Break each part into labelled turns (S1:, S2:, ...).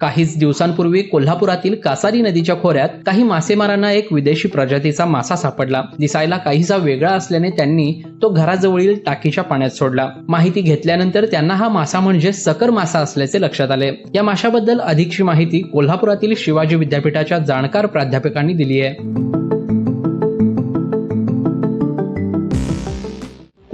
S1: काहीच दिवसांपूर्वी कोल्हापुरातील कासारी नदीच्या खोऱ्यात काही मासेमारांना एक विदेशी प्रजातीचा मासा सापडला. दिसायला काहीसा वेगळा असल्याने त्यांनी तो घराजवळील टाकीच्या पाण्यात सोडला. माहिती घेतल्यानंतर त्यांना हा मासा म्हणजे सकर मासा असल्याचे लक्षात आले. या माशाबद्दल अधिकची माहिती कोल्हापुरातील शिवाजी विद्यापीठाच्या जाणकार प्राध्यापकांनी दिली आहे.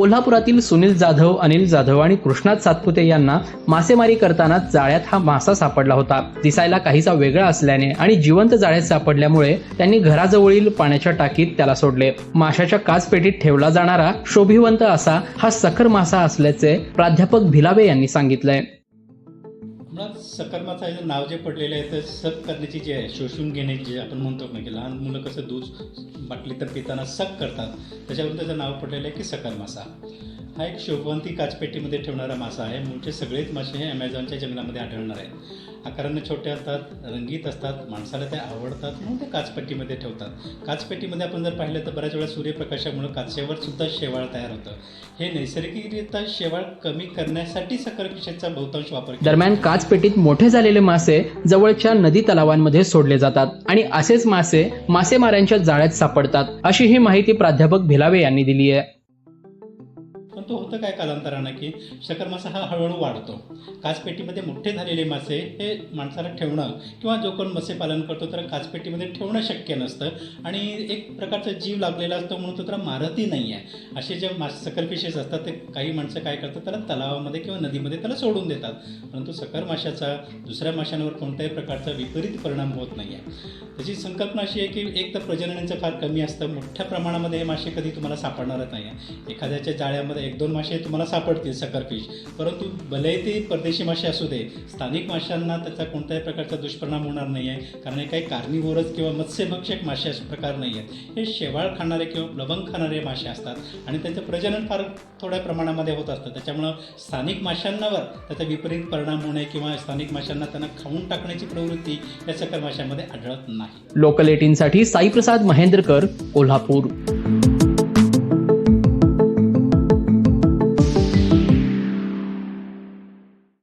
S1: कोल्हापुरातील सुनील जाधव अनिल जाधव आणि कृष्णात सातपुते यांना मासेमारी करताना जाळ्यात हा मासा सापडला होता. दिसायला काहीसा वेगळा असल्याने आणि जिवंत जाळ्यात सापडल्यामुळे त्यांनी घराजवळील पाण्याच्या टाकीत त्याला सोडले. माशाच्या काचपेटीत ठेवला जाणारा शोभिवंत असा हा सखर मासा असल्याचे प्राध्यापक भिलावे यांनी सांगितलंय.
S2: सकर्माचं हे नाव जे पडलेलं आहे तर सक करण्याची जी आहे शोषून घेणे जे आपण म्हणतो ना की लहान मुलं कसं दूध बाटली तर पिताना सक करतात त्याच्यावरून त्याचं नाव पडलेलं आहे की सकर्मासा हा एक शोभवंती काचपेटीमध्ये ठेवणारा मासा आहे. मूळचे सगळेच मासे हे ॲमेझॉनच्या जंगलामध्ये आढळणार आहे. आकाराने छोटे असतात रंगीत असतात माणसाला ते आवडतात म्हणून ते काचपेटीमध्ये ठेवतात. काचपेटीमध्ये आपण जर पाहिलं तर बऱ्याच वेळा सूर्यप्रकाशामुळे काचेवर सुद्धा शेवाळ तयार होतं. हे नैसर्गिकरित्या शेवाळ कमी करण्यासाठी सकरपिशेचा बहुतांश वापर
S1: दरम्यान काचपेटीत मोठे झालेले मासे जवळच्या नदी तलावांमध्ये सोडले जातात आणि असेच मासे मासेमाऱ्यांच्या जाळ्यात सापडतात अशी ही माहिती प्राध्यापक भिलावे यांनी दिली आहे.
S2: तो होतं काय कालांतरानं की शकर मासा हा हळूहळू वाढतो. काचपेटीमध्ये मोठे झालेले मासे हे माणसाला ठेवणं किंवा जो कोण मत्स्यपालन करतो तर काचपेटीमध्ये ठेवणं शक्य नसतं. आणि एक प्रकारचा जीव लागलेला असतो म्हणून तो त्याला मारतही नाही आहे असे जे मासे सकल फिशेस असतात ते काही माणसं काय करतात त्याला तलावामध्ये किंवा नदीमध्ये त्याला सोडून देतात. परंतु सकर माशाचा दुसऱ्या माशांवर कोणत्याही प्रकारचा विपरीत परिणाम होत नाही आहे त्याची संकल्पना अशी आहे की एक तर प्रजननाचं फार कमी असतं. मोठ्या प्रमाणामध्ये हे मासे कधी तुम्हाला सापडणारच नाही आहे एखाद्याच्या जाळ्यामध्ये एक दोन मासे तुम्हाला सापडतील सकर फिश परंतु भलेही ते परदेशी मासे असू दे स्थानिक माशांना त्याचा कोणत्याही प्रकारचा दुष्परिणाम होणार नाही आहे कारण हे काही कार्निवोरस किंवा मत्स्यभक्षक मासे असे प्रकार नाही आहेत हे शेवाळ खाणारे किंवा लवंग खाणारे मासे असतात आणि त्यांचं प्रजनन फार थोड्या प्रमाणामध्ये होत असतं. त्याच्यामुळं स्थानिक माशांवर त्याचा विपरीत परिणाम होणे किंवा स्थानिक माशांना त्यांना खाऊन टाकण्याची प्रवृत्ती या सकर माशांमध्ये आढळत नाही.
S1: लोकल एटीनसाठी साईप्रसाद महेंद्रकर कोल्हापूर.